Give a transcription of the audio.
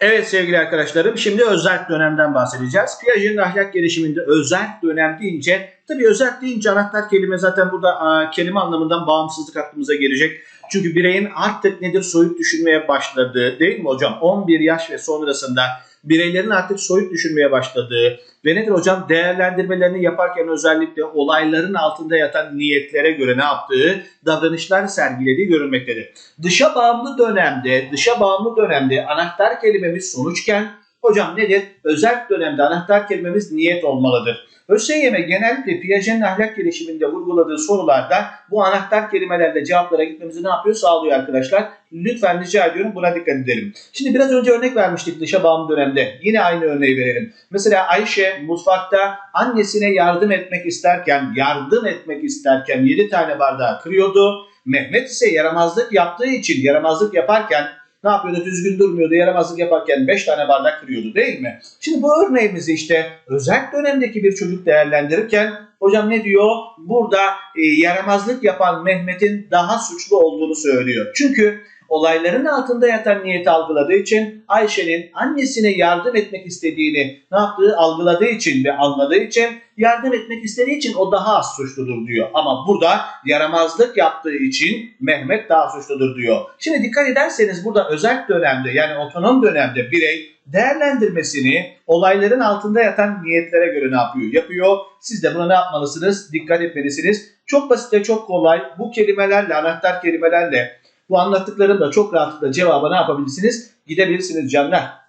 Evet sevgili arkadaşlarım şimdi özel dönemden bahsedeceğiz. Piaget'in ahlak gelişiminde özel dönem deyince tabii özel deyince anahtar kelime zaten burada aa, kelime anlamından bağımsızlık aklımıza gelecek. Çünkü bireyin artık nedir soyut düşünmeye başladığı değil mi hocam? 11 yaş ve sonrasında bireylerin artık soyut düşünmeye başladığı ve nedir hocam değerlendirmelerini yaparken özellikle olayların altında yatan niyetlere göre ne yaptığı davranışlar sergilediği görülmektedir. Dışa bağımlı dönemde, dışa bağımlı dönemde anahtar kelimemiz sonuçken hocam nedir? Özel dönemde anahtar kelimemiz niyet olmalıdır. ÖSYM genellikle Piaget'in ahlak gelişiminde vurguladığı sorularda bu anahtar kelimelerle cevaplara gitmemizi ne yapıyor? Sağlıyor arkadaşlar. Lütfen rica ediyorum buna dikkat edelim. Şimdi biraz önce örnek vermiştik dışa bağımlı dönemde. Yine aynı örneği verelim. Mesela Ayşe mutfakta annesine yardım etmek isterken, yardım etmek isterken 7 tane bardağı kırıyordu. Mehmet ise yaramazlık yaptığı için, yaramazlık yaparken ne yapıyordu? Düzgün durmuyordu. Yaramazlık yaparken 5 tane bardak kırıyordu değil mi? Şimdi bu örneğimizi işte özel dönemdeki bir çocuk değerlendirirken hocam ne diyor? Burada e, yaramazlık yapan Mehmet'in daha suçlu olduğunu söylüyor. Çünkü olayların altında yatan niyeti algıladığı için Ayşe'nin annesine yardım etmek istediğini ne yaptığı algıladığı için ve anladığı için yardım etmek istediği için o daha az suçludur diyor. Ama burada yaramazlık yaptığı için Mehmet daha suçludur diyor. Şimdi dikkat ederseniz burada özel dönemde yani otonom dönemde birey değerlendirmesini olayların altında yatan niyetlere göre ne yapıyor? Yapıyor. Siz de buna ne yapmalısınız? Dikkat etmelisiniz. Çok basit ve çok kolay. Bu kelimelerle, anahtar kelimelerle bu anlattıklarımla çok rahatlıkla cevaba ne yapabilirsiniz? Gidebilirsiniz canlar.